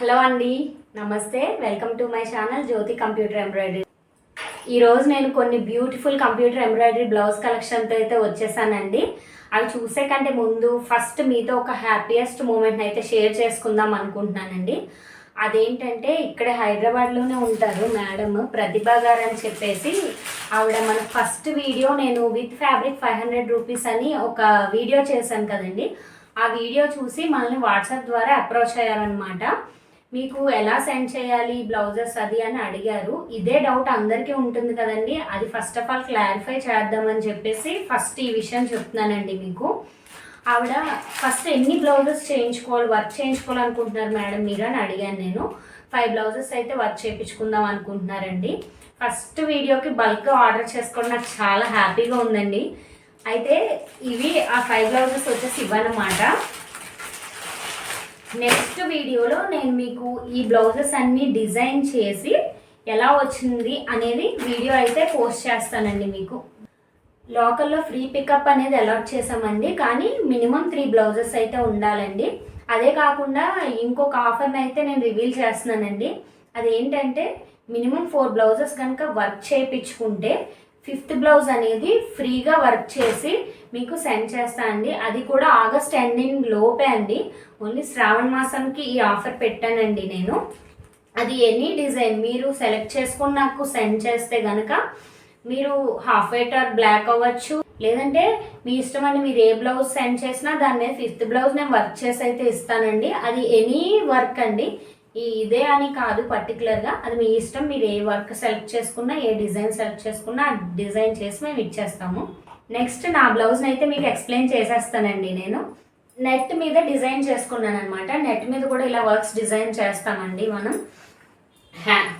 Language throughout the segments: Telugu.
హలో అండి నమస్తే. Welcome to my channel Jyothi computer embroidery. ఈరోజు నేను కొన్ని బ్యూటిఫుల్ కంప్యూటర్ ఎంబ్రాయిడరీ బ్లౌజ్ కలెక్షన్తో అయితే వచ్చేసానండి. అవి చూసే కంటే ముందు ఫస్ట్ మీతో ఒక హ్యాపీయెస్ట్ మూమెంట్ని అయితే షేర్ చేసుకుందాం అనుకుంటున్నానండి. అదేంటంటే ఇక్కడే హైదరాబాద్లోనే ఉంటారు మేడం ప్రతిభ గారు అని చెప్పేసి. ఆవిడ మన ఫస్ట్ వీడియో నేను with fabric five hundred rupees అని ఒక వీడియో చేశాను కదండి. ఆ వీడియో చూసి మనల్ని వాట్సాప్ ద్వారా అప్రోచ్ అయ్యారనమాట మీకు ఎలా సెండ్ చేయాలి బ్లౌజెస్ అది అని అడిగారు. ఇదే డౌట్ అందరికీ ఉంటుంది కదండి. అది ఫస్ట్ ఆఫ్ ఆల్ క్లారిఫై చేద్దామని చెప్పేసి ఫస్ట్ ఈ విషయం చెప్తున్నానండి మీకు. ఆవిడ ఫస్ట్ ఎన్ని బ్లౌజెస్ చేయించుకోవాలి వర్క్ చేయించుకోవాలనుకుంటున్నారు మేడం? మీరు అని అడిగాను నేను. ఫైవ్ బ్లౌజెస్ అయితే వర్క్ చేయించుకుందాం అనుకుంటున్నారండి. ఫస్ట్ వీడియోకి బల్క్ ఆర్డర్ చేసుకోవడం నాకు చాలా హ్యాపీగా ఉందండి. అయితే ఇవి ఆ ఫైవ్ బ్లౌజెస్ వచ్చేసి ఇవ్వనమాట. నెక్స్ట్ వీడియోలో నేను మీకు ఈ బ్లౌజెస్ అన్నీ డిజైన్ చేసి ఎలా వచ్చింది అనేది వీడియో అయితే పోస్ట్ చేస్తానండి మీకు. లోకల్లో ఫ్రీ పికప్ అనేది అలాట్ చేసామండి కానీ మినిమం త్రీ బ్లౌజెస్ అయితే ఉండాలండి. అదే కాకుండా ఇంకొక ఆఫర్ని అయితే నేను రివీల్ చేస్తున్నానండి. అదేంటంటే మినిమం ఫోర్ బ్లౌజెస్ కనుక వర్క్ చేయించుకుంటే ఫిఫ్త్ బ్లౌజ్ అనేది ఫ్రీగా వర్క్ చేసి మీకు సెండ్ చేస్తా అండి. అది కూడా ఆగస్ట్ ఎండింగ్ లోపే అండి. ఓన్లీ శ్రావణ మాసంకి ఈ ఆఫర్ పెట్టానండి నేను. అది ఎనీ డిజైన్ మీరు సెలెక్ట్ చేసుకుని నాకు సెండ్ చేస్తే కనుక మీరు హాఫ్ వైటర్ బ్లాక్ అవ్వచ్చు. లేదంటే మీ ఇష్టం అండి మీరు ఏ బ్లౌజ్ సెండ్ చేసినా దాని మీద ఫిఫ్త్ బ్లౌజ్ నేను వర్క్ చేసి అయితే ఇస్తానండి. అది ఎనీ వర్క్ అండి. ఈ ఇదే అని కాదు పర్టికులర్గా. అది మీ ఇష్టం మీరు ఏ వర్క్ సెలెక్ట్ చేసుకున్నా ఏ డిజైన్ సెలెక్ట్ చేసుకున్నా ఆ డిజైన్ చేసి మేము ఇచ్చేస్తాము. నెక్స్ట్ నా బ్లౌజ్ని అయితే మీకు ఎక్స్ప్లెయిన్ చేసేస్తానండి నేను. నెట్ మీద డిజైన్ చేసుకున్నాను అనమాట నెట్ మీద కూడా ఇలా వర్క్స్ డిజైన్ చేస్తామండి మనం. హ్యాండ్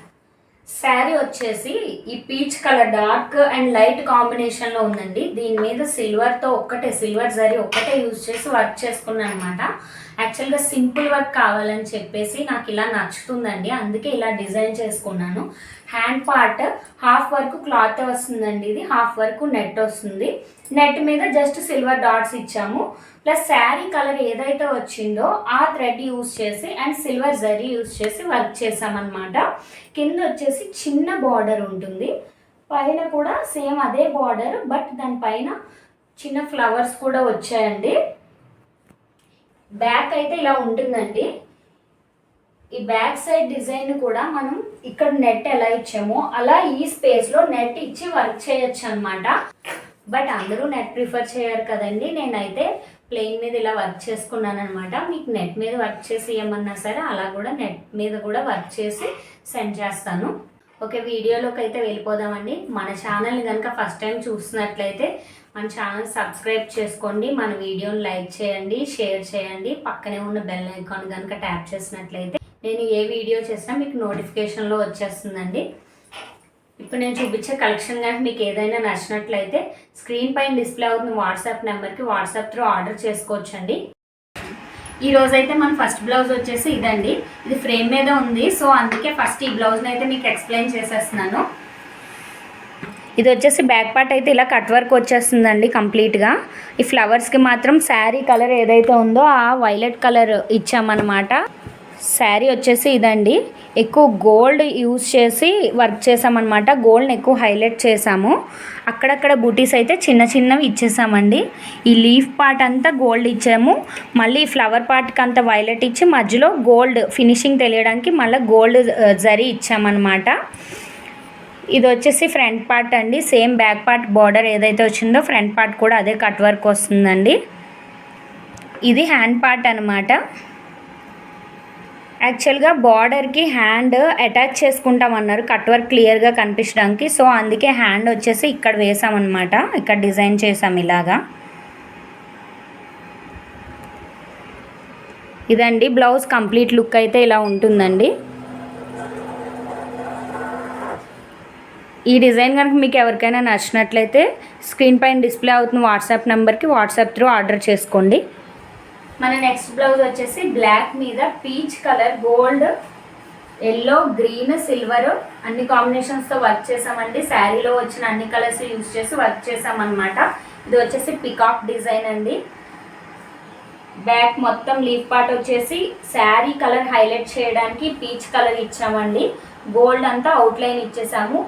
శారీ వచ్చేసి ఈ peach colour dark and light కాంబినేషన్లో ఉందండి. దీని మీద సిల్వర్తో ఒక్కటే సిల్వర్ జరీ ఒక్కటే యూజ్ చేసి వర్క్ చేసుకున్నాను అనమాట యాక్చువల్గా సింపుల్ వర్క్ కావాలని చెప్పేసి నాకు ఇలా నచ్చుతుందండి. అందుకే ఇలా డిజైన్ చేసుకున్నాను. హ్యాండ్ పార్ట్ హాఫ్ వరకు క్లాత్ వస్తుందండి ఇది. హాఫ్ వరకు నెట్ వస్తుంది. నెట్ మీద జస్ట్ సిల్వర్ డాట్స్ ఇచ్చాము. ప్లస్ శారీ కలర్ ఏదైతే వచ్చిందో ఆ థ్రెడ్ యూస్ చేసి అండ్ సిల్వర్ జరీ యూస్ చేసి వర్క్ చేసామన్నమాట కింద వచ్చేసి చిన్న బార్డర్ ఉంటుంది. పైన కూడా సేమ్ అదే బార్డర్ బట్ దానిపైన చిన్న ఫ్లవర్స్ కూడా వచ్చాయండి. బ్యాక్ అయితే ఇలా ఉంటుందండి. ఈ బ్యాక్ సైడ్ డిజైన్ కూడా మనం ఇక్కడ నెట్ ఎలా ఇచ్చామో అలా ఈ స్పేస్లో నెట్ ఇచ్చి వర్క్ చేయొచ్చు అనమాట బట్ అందరూ నెట్ ప్రిఫర్ చేయరు కదండి. నేనైతే ప్లెయిన్ మీద ఇలా వర్క్ చేసుకున్నాను అనమాట మీకు నెట్ మీద వర్క్ చేసి ఏమన్నా సరే అలా కూడా నెట్ మీద కూడా వర్క్ చేసి సెండ్ చేస్తాను. ఓకే వీడియోలోకి అయితే వెళ్ళిపోదామండి. మన ఛానల్ కనుక ఫస్ట్ టైం చూస్తున్నట్లయితే మన ఛానల్ సబ్స్క్రైబ్ చేసుకోండి. మన వీడియోని లైక్ చేయండి షేర్ చేయండి. పక్కనే ఉన్న బెల్ ఐకాన్ కనుక ట్యాప్ చేసినట్లయితే నేను ఏ వీడియో చేసినా మీకు నోటిఫికేషన్లో వచ్చేస్తుందండి. ఇప్పుడు నేను చూపించే కలెక్షన్ కానీ మీకు ఏదైనా నచ్చినట్లయితే స్క్రీన్ పైన డిస్ప్లే అవుతున్న వాట్సాప్ నెంబర్కి వాట్సాప్ త్రూ ఆర్డర్ చేసుకోవచ్చండి. ఈ రోజు అయితే మన ఫస్ట్ బ్లౌజ్ వచ్చేసి ఇదండి. ఇది ఫ్రేమ్ మీద ఉంది. సో అందుకే ఫస్ట్ ఈ బ్లౌజ్ని అయితే మీకు ఎక్స్ప్లెయిన్ చేసేస్తున్నాను. ఇది వచ్చేసి బ్యాక్ పార్ట్ అయితే ఇలా కట్ వర్క్ వచ్చేస్తుందండి కంప్లీట్గా. ఈ ఫ్లవర్స్కి మాత్రం శారీ కలర్ ఏదైతే ఉందో ఆ వైలెట్ కలర్ ఇచ్చామన్నమాట. శారీ వచ్చేసి ఇదండి. ఎక్కువ గోల్డ్ యూస్ చేసి వర్క్ చేసామన్నమాట. గోల్డ్ని ఎక్కువ హైలైట్ చేసాము. అక్కడక్కడ బూటీస్ అయితే చిన్న చిన్నవి ఇచ్చేసామండి. ఈ లీఫ్ పార్ట్ అంతా గోల్డ్ ఇచ్చాము. మళ్ళీ ఫ్లవర్ పార్ట్కి అంత వైలెట్ ఇచ్చి మధ్యలో గోల్డ్ ఫినిషింగ్ తెలియడానికి మళ్ళీ గోల్డ్ జరీ ఇచ్చామన్నమాట. ఇది వచ్చేసి ఫ్రంట్ పార్ట్ అండి. సేమ్ బ్యాక్ పార్ట్ బార్డర్ ఏదైతే వచ్చిందో ఫ్రంట్ పార్ట్ కూడా అదే కట్ వర్క్ వస్తుందండి. ఇది హ్యాండ్ పార్ట్ అనమాట యాక్చువల్గా బార్డర్కి హ్యాండ్ అటాచ్ చేసుకుంటామన్నారు కట్ వర్క్ క్లియర్గా కనిపించడానికి. సో అందుకే హ్యాండ్ వచ్చేసి ఇక్కడ వేసామన్నమాట. ఇక్కడ డిజైన్ చేసాం ఇలాగా. ఇదండి బ్లౌజ్ కంప్లీట్ లుక్ అయితే ఇలా ఉంటుందండి. ఈ డిజైన్ కనుక మీకు ఎవరికైనా నచ్చినట్లయితే స్క్రీన్ పైన డిస్ప్లే అవుతున్న వాట్సాప్ నెంబర్కి వాట్సాప్ త్రూ ఆర్డర్ చేసుకోండి. మన నెక్స్ట్ బ్లౌజ్ వచ్చేసి బ్లాక్ మీద peach colour gold yellow green silver అన్ని కాంబినేషన్స్తో వర్క్ చేసామండి. శారీలో వచ్చిన అన్ని కలర్స్ యూజ్ చేసి వర్క్ చేసామన్నమాట. ఇది వచ్చేసి పికాక్ డిజైన్ అండి. బ్యాక్ మొత్తం లీఫ్ పార్ట్ వచ్చేసి శారీ కలర్ హైలైట్ చేయడానికి పీచ్ కలర్ ఇచ్చామండి. గోల్డ్ అంతా అవుట్లైన్ ఇచ్చేసాము.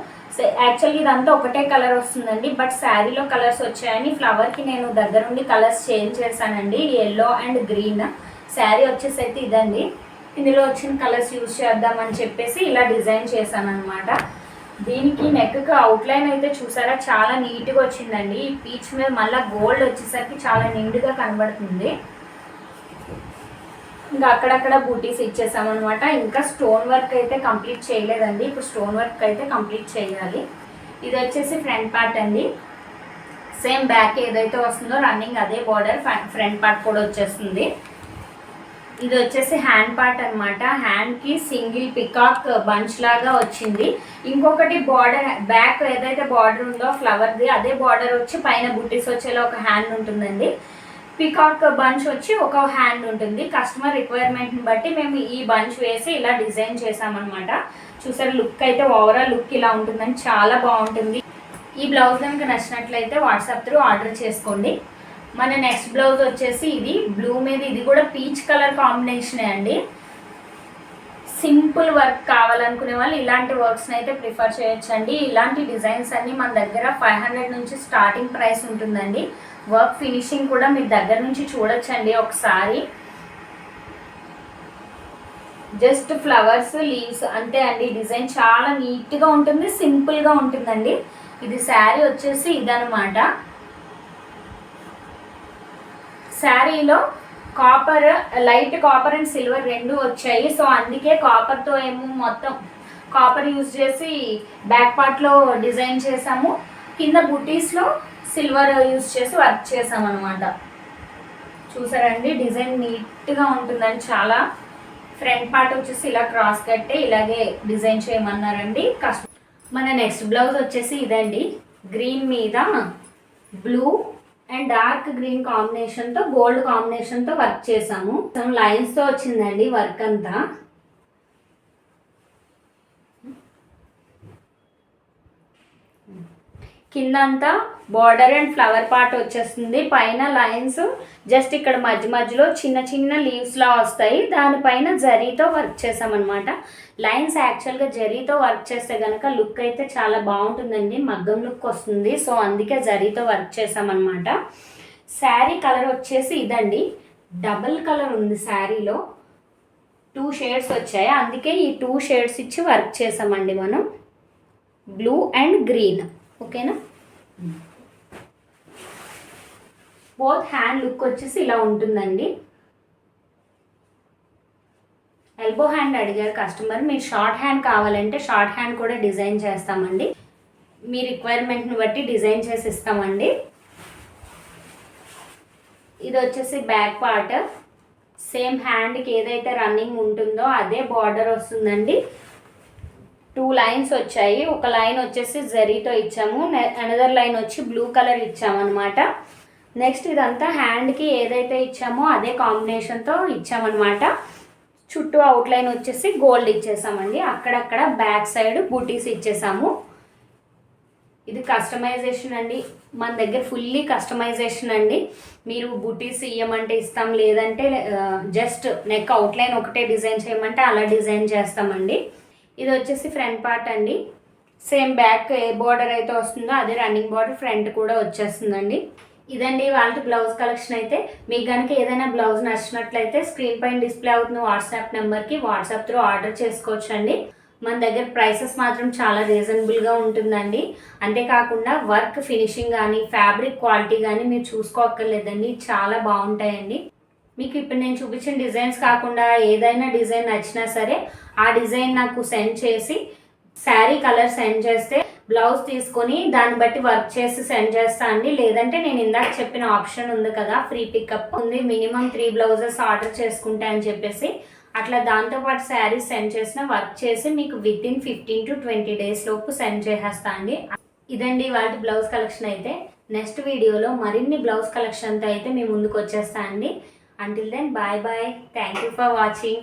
యాక్చువల్గా ఇదంతా ఒకటే కలర్ వస్తుందండి బట్ శారీలో కలర్స్ వచ్చాయని ఫ్లవర్కి నేను దగ్గరుండి కలర్స్ చేంజ్ చేశానండి ఎల్లో అండ్ గ్రీన్ శారీ వచ్చేసైతే ఇదండి. ఇందులో వచ్చిన కలర్స్ యూజ్ చేద్దామని చెప్పేసి ఇలా డిజైన్ చేశాను అనమాట దీనికి నెక్కి అవుట్లైన్ అయితే చూసారా చాలా నీట్గా వచ్చిందండి. ఈ పీచ్ మీద మళ్ళీ గోల్డ్ వచ్చేసరికి చాలా నిండుగా కనబడుతుంది. ఇంకా అక్కడక్కడ బూటీస్ ఇచ్చేసామన్నమాట. ఇంకా స్టోన్ వర్క్ అయితే కంప్లీట్ చేయలేదండి. ఇప్పుడు స్టోన్ వర్క్ అయితే కంప్లీట్ చేయాలి. ఇది వచ్చేసి ఫ్రంట్ పార్ట్ అండి. సేమ్ బ్యాక్ ఏదైతే వస్తుందో రన్నింగ్ అదే బార్డర్ ఫ్రంట్ పార్ట్ కూడా వచ్చేస్తుంది. ఇది వచ్చేసి హ్యాండ్ పార్ట్ అనమాట హ్యాండ్కి సింగిల్ పికాక్ బంచ్ లాగా వచ్చింది. ఇంకొకటి బార్డర్ బ్యాక్ ఏదైతే బార్డర్ ఉందో ఫ్లవర్ది అదే బార్డర్ వచ్చి పైన బుట్టీస్ వచ్చేలా ఒక హ్యాండ్ ఉంటుందండి. పికాక్ బంచ్ వచ్చి ఒక హ్యాండ్ ఉంటుంది. కస్టమర్ రిక్వైర్మెంట్ని బట్టి మేము ఈ బంచ్ వేసి ఇలా డిజైన్ చేసామన్నమాట చూసారు లుక్ అయితే ఓవరాల్ లుక్ ఇలా ఉంటుందని చాలా బాగుంటుంది. ఈ బ్లౌజ్ కనుక నచ్చినట్లయితే వాట్సాప్ త్రూ ఆర్డర్ చేసుకోండి. మన నెక్స్ట్ బ్లౌజ్ వచ్చేసి ఇది. బ్లూ మీద ఇది కూడా పీచ్ కలర్ కాంబినేషనే అండి. సింపుల్ వర్క్ కావాలనుకునే వాళ్ళు ఇలాంటి వర్క్స్ని అయితే ప్రిఫర్ చేయొచ్చండి. ఇలాంటి డిజైన్స్ అన్నీ మన దగ్గర ఫైవ్ హండ్రెడ్ నుంచి స్టార్టింగ్ ప్రైస్ ఉంటుందండి. వర్క్ ఫినిషింగ్ కూడా మీ దగ్గర నుంచి చూడొచ్చండి ఒకసారి. జస్ట్ ఫ్లవర్స్ లీవ్స్ అంతే అండి. డిజైన్ చాలా నీట్గా ఉంటుంది సింపుల్గా ఉంటుందండి. ఇది శారీ వచ్చేసి ఇదనమాట శారీలో copper light copper and silver రెండు వచ్చాయి. సో అందుకే కాపర్తో ఏమో మొత్తం కాపర్ యూజ్ చేసి బ్యాక్ పార్ట్లో డిజైన్ చేసాము. కింద బుటీస్లో సిల్వర్ యూజ్ చేసి వర్క్ చేసాం అనమాట చూసారండి డిజైన్ నీట్గా ఉంటుందని చాలా ఫ్రంట్ పార్ట్ వచ్చేసి ఇలా క్రాస్ కట్టే ఇలాగే డిజైన్ చేయమన్నారండి. కష్టం మన నెక్స్ట్ బ్లౌజ్ వచ్చేసి ఇదండి. గ్రీన్ మీద బ్లూ అండ్ డార్క్ గ్రీన్ కాంబినేషన్తో గోల్డ్ కాంబినేషన్తో వర్క్ చేసాము లైన్స్తో వచ్చిందండి వర్క్ అంతా. కింద అంతా బార్డర్ అండ్ ఫ్లవర్ పార్ట్ వచ్చేస్తుంది. పైన లైన్స్ జస్ట్ ఇక్కడ మధ్య మధ్యలో చిన్న చిన్న లీవ్స్లా వస్తాయి. దానిపైన జరీతో వర్క్ చేసామన్నమాట లైన్స్ యాక్చువల్గా జరీతో వర్క్ చేస్తే కనుక లుక్ అయితే చాలా బాగుంటుందండి. మగ్గం లుక్ వస్తుంది. సో అందుకే జరీతో వర్క్ చేసామన్నమాట శారీ కలర్ వచ్చేసి ఇదండి. డబుల్ కలర్ ఉంది శారీలో టూ షేడ్స్ వచ్చాయి. అందుకే ఈ టూ షేడ్స్ ఇచ్చి వర్క్ చేసామండి మనం. బ్లూ అండ్ గ్రీన్ ఓకేనా బోత్ హ్యాండ్ లుక్ వచ్చేసి ఇలా ఉంటుందండి. ఎల్బో హ్యాండ్ అడిగారు కస్టమర్ మీరు షార్ట్ హ్యాండ్ కావాలంటే షార్ట్ హ్యాండ్ కూడా డిజైన్ చేస్తామండి. మీ రిక్వైర్మెంట్ని బట్టి డిజైన్ చేసి ఇస్తామండి. ఇది వచ్చేసి బ్యాక్ పార్ట్. సేమ్ హ్యాండ్కి ఏదైతే రన్నింగ్ ఉంటుందో అదే బార్డర్ వస్తుందండి. టూ లైన్స్ వచ్చాయి. ఒక లైన్ వచ్చేసి జరీతో ఇచ్చాము. అనదర్ లైన్ వచ్చి బ్లూ కలర్ ఇచ్చాము అనమాట నెక్స్ట్ ఇదంతా హ్యాండ్కి ఏదైతే ఇచ్చామో అదే కాంబినేషన్తో ఇచ్చామన్నమాట. చుట్టూ అవుట్లైన్ వచ్చేసి గోల్డ్ ఇచ్చేసామండి. అక్కడక్కడ బ్యాక్ సైడ్ బూటీస్ ఇచ్చేసాము. ఇది కస్టమైజేషన్ అండి. మన దగ్గర ఫుల్లీ కస్టమైజేషన్ అండి. మీరు బుటీస్ ఇవ్వమంటే ఇస్తాం లేదంటే జస్ట్ నెక్ అవుట్లైన్ ఒకటే డిజైన్ చేయమంటే అలా డిజైన్ చేస్తామండి. ఇది వచ్చేసి ఫ్రంట్ పార్ట్ అండి. సేమ్ బ్యాక్ ఏ బార్డర్ అయితే వస్తుందో అదే రన్నింగ్ బార్డర్ ఫ్రంట్ కూడా వచ్చేస్తుందండి. ఇదండి వాళ్ళ బ్లౌజ్ కలెక్షన్ అయితే. మీకు కనుక ఏదైనా బ్లౌజ్ నచ్చినట్లయితే స్క్రీన్ పైన డిస్ప్లే అవుతున్న వాట్సాప్ నెంబర్కి వాట్సాప్ త్రూ ఆర్డర్ చేసుకోవచ్చండి. మన దగ్గర ప్రైసెస్ మాత్రం చాలా రీజనబుల్గా ఉంటుందండి. అంతేకాకుండా వర్క్ ఫినిషింగ్ కానీ ఫ్యాబ్రిక్ క్వాలిటీ కానీ మీరు చూసుకోక్కర్లేదండి. చాలా బాగుంటాయండి. మీకు ఇప్పుడు నేను చూపించిన డిజైన్స్ కాకుండా ఏదైనా డిజైన్ నచ్చినా సరే ఆ డిజైన్ నాకు సెండ్ చేసి శారీ కలర్ సెండ్ చేస్తే బ్లౌజ్ తీసుకొని దాన్ని బట్టి వర్క్ చేసి సెండ్ చేస్తా అండి. లేదంటే నేను ఇందాక చెప్పిన ఆప్షన్ ఉంది కదా ఫ్రీ పికప్ ఉంది. మినిమం త్రీ బ్లౌజెస్ ఆర్డర్ చేసుకుంటా అని చెప్పేసి అట్లా దాంతోపాటు శారీస్ సెండ్ చేసిన వర్క్ చేసి మీకు within fifteen to twenty days లోపు సెండ్ చేసేస్తా అండి. ఇదండి వాటి బ్లౌజ్ కలెక్షన్ అయితే. నెక్స్ట్ వీడియోలో మరిన్ని బ్లౌజ్ కలెక్షన్తో అయితే మీ ముందుకు వచ్చేస్తా అండి. Until then bye bye thank you for watching